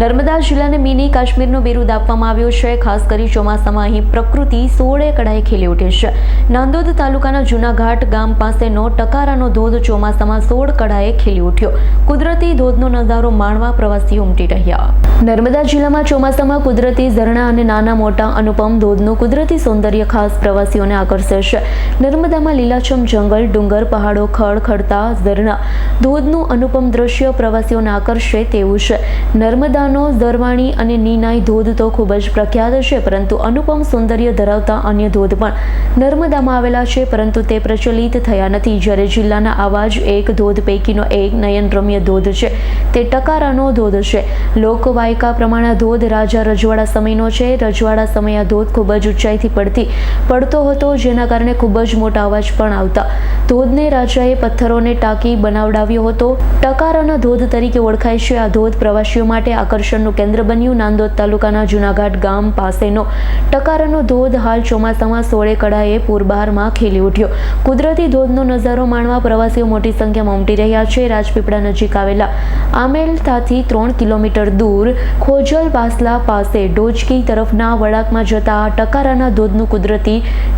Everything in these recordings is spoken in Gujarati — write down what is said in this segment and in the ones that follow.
નર્મદા જિલ્લાને મિની કાશ્મીરનું બિરુદ આપવામાં આવ્યું છે. ખાસ કરી ચોમાસામાં અહીં પ્રકૃતિ સોળે કડાએ ખીલી ઉઠી છે. નાંદોદ તાલુકાના જૂનાઘાટ ગામ પાસેનો ટકારાનો ધોધ ચોમાસામાં સોળ કડાએ ખીલી ઉઠ્યો. કુદરતી ધોધનો નજારો માણવા પ્રવાસીઓ ઉમટી રહ્યા. નર્મદા જિલ્લામાં ચોમાસામાં કુદરતી ઝરણા અને નાના મોટા અનુપમ ધોધનું કુદરતી સૌંદર્ય ખાસ પ્રવાસીઓને આકર્ષે છે. નર્મદામાં લીલાછમ જંગલ, ડુંગર, પહાડો ખડ ખડતા, ઝરણા ધોધનું અનુપમ દ્રશ્ય પ્રવાસીઓને આકર્ષે તેવું છે. નર્મદાનો ઝરવાણી અને નીનાઈ ધોધ તો ખૂબ જ પ્રખ્યાત છે, પરંતુ અનુપમ સૌંદર્ય ધરાવતા અન્ય ધોધ પણ નર્મદામાં આવેલા છે, પરંતુ તે પ્રચલિત થયા નથી. જ્યારે જિલ્લાના આવા જ એક ધોધ પૈકીનો એક નયનરમ્ય ધોધ છે, તે ટકારાનો ધોધ છે. લોકવાયકા પ્રમાણે ધોધ રાજા રજવાડા સમયનો છે. રજવાડા સમયે આ ધોધ ખૂબ જ ઊંચાઈથી પડતી પડતો હતો, જેના કારણે ખૂબ જ મોટા અવાજ પણ આવતા. ધોધને રાજાએ પથ્થરોને ટાંકી બનાવડાવ્યો હતો. ટકારાના ધોધ તરીકે ઓળખાય છે. આ ધોધ પ્રવાસીઓ માટે આકર્ષણનું કેન્દ્ર બન્યું. નાંદોદ તાલુકાના જૂનાઘાટ ગામ પાસેનો ટકારાનો ધોધ હાલ ચોમાસામાં સોળે કળાએ પૂરબહારમાં ખીલી ઉઠ્યો. કુદરતી ધોધનો નજારો માણવા પ્રવાસીઓ મોટી સંખ્યામાં ઉમટી રહ્યા છે. રાજપીપળા નજીક આવેલા આમેલતાથી ત્રણ કિલોમીટર દૂર ખોજલ બાસલા પાસે ડોજકી તરફના વળાંકમાં જતા ટકારાના ધોધનું કુદરતી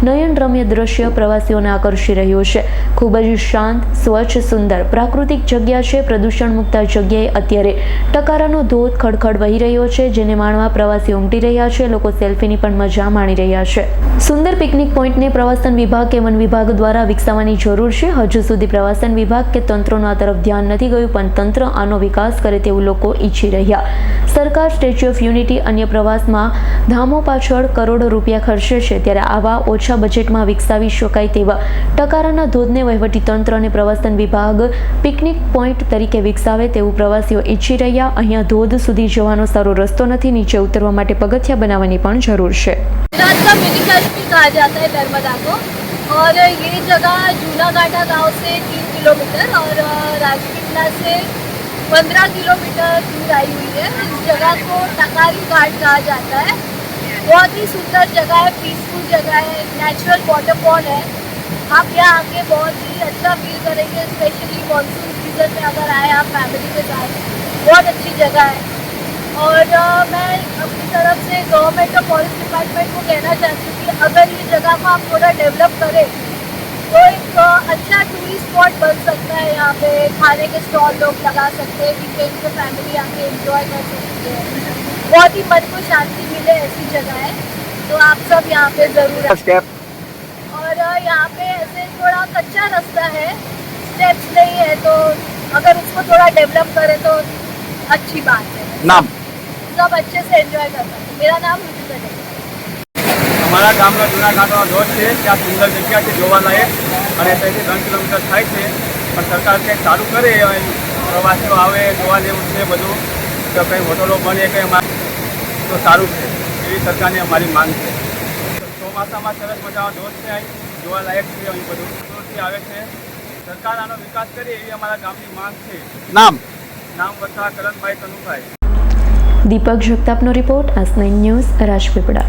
નયનરમ્ય દ્રશ્ય પ્રવાસીઓને આકર્ષી રહ્યું છે. ખૂબ જ શાંત, સ્વચ્છ, સુંદર પ્રાકૃતિક જગ્યા છે. પ્રદૂષણ મુક્ત જગ્યાએ અત્યારે ટકારાનો ધોધ ખડખડ વહી રહ્યો છે, જેને માણવા પ્રવાસીઓ ઉમટી રહ્યા છે. લોકો સેલ્ફીની પણ મજા માણી રહ્યા છે. સુંદર પિકનિક પોઈન્ટને પ્રવાસન વિભાગ કે વન વિભાગ દ્વારા વિકસાવવાની જરૂર છે. હજુ સુધી પ્રવાસન વિભાગ કે તંત્રોનો આ તરફ ધ્યાન નથી ગયું, પણ તંત્ર આનો વિકાસ કરે તેવું લોકો ઈચ્છી રહ્યા. સરકાર સ્ટેચ્યુ ઓફ યુનિટી અન્ય પ્રવાસમાં ધામો પાછળ કરોડો રૂપિયા ખર્ચે છે ત્યારે આવા ઓછા બજેટમાં વિકસાવી શકાય તેવા ટકારાના ધોધને વહીવટી તંત્ર અને પ્રવાસન વિભાગ પિકનિક પોઈન્ટ તરીકે વિકસાવે તેવું પ્રવાસીઓ ઈચ્છી રહ્યા અહીંયા ધોધ સુધી જવાનો સારો રસ્તો નથી નીચે ઉતરવા માટે પગથિયા બનાવવાની પણ જરૂર છે गुजरात का मिनी कश्मीर कहा जाता है नर्मदा को और ये जगह जूनाघाटा गांव से तीन किलोमीटर और अ, राजपीपला से पंद्रह किलोमीटर दूर आई हुई है। इस जगह को टकारी घाट कहा जाता है। बहुत ही सुंदर जगह है पीसफुल जगह है नेचुरल वाटरफॉल है। आप यहाँ आके बहुत ही अच्छा फील करेंगे स्पेशली मानसून सीज़न में अगर आए आप फैमिली के साथ। बहुत अच्छी जगह है। और अ, मैं अपनी तरफ़ से गवर्नमेंट और फॉरेस्ट डिपार्टमेंट को कहना चाहती हूँ कि अगर ये जगह को आप थोड़ा डेवलप करें तो एक अच्छा टूरिस्ट स्पॉट बन सकता है यहाँ पे। खाने के स्टॉल लोग लगा सकते हैं वीकेंड पे फैमिली आके एंजॉय कर सकती है। बहुत ही मन को शांति मिले ऐसी जगह। है तो आप सब यहाँ पे ज़रूर। और यहाँ पे ऐसे थोड़ा कच्चा रास्ता है। स्टेप्स नहीं है तो अगर उसको थोड़ा डेवलप करें तो अच्छी बात है। નામ सब अच्छे से एंजॉय कर सकते मेरा नाम है। અમારા ગામનો જૂના ઘાટનો ધોધ છે ત્યાં સુંદર જગ્યા છે જોવાલાયક અને ત્યાંથી ત્રણ કિલોમીટર થાય છે. પણ સરકાર કંઈક સારું કરે પ્રવાસીઓ આવે જોવા જેવું છે બધું. તો કંઈ હોટલો બને કંઈ તો સારું છે. એવી સરકારની અમારી માંગ છે. ચોમાસામાં સરસ મજાનો ધોધ છે અહીં. જોવાલાયક છે અહીં બધું. દૂરથી આવે છે. સરકાર આનો વિકાસ કરે એવી અમારા ગામની માંગ છે. નામ? નામ વત્તા કરણભાઈ કનુભાઈ. દીપક જગતાપનો રિપોર્ટ આસ ન્યૂઝ રાજપીપળા.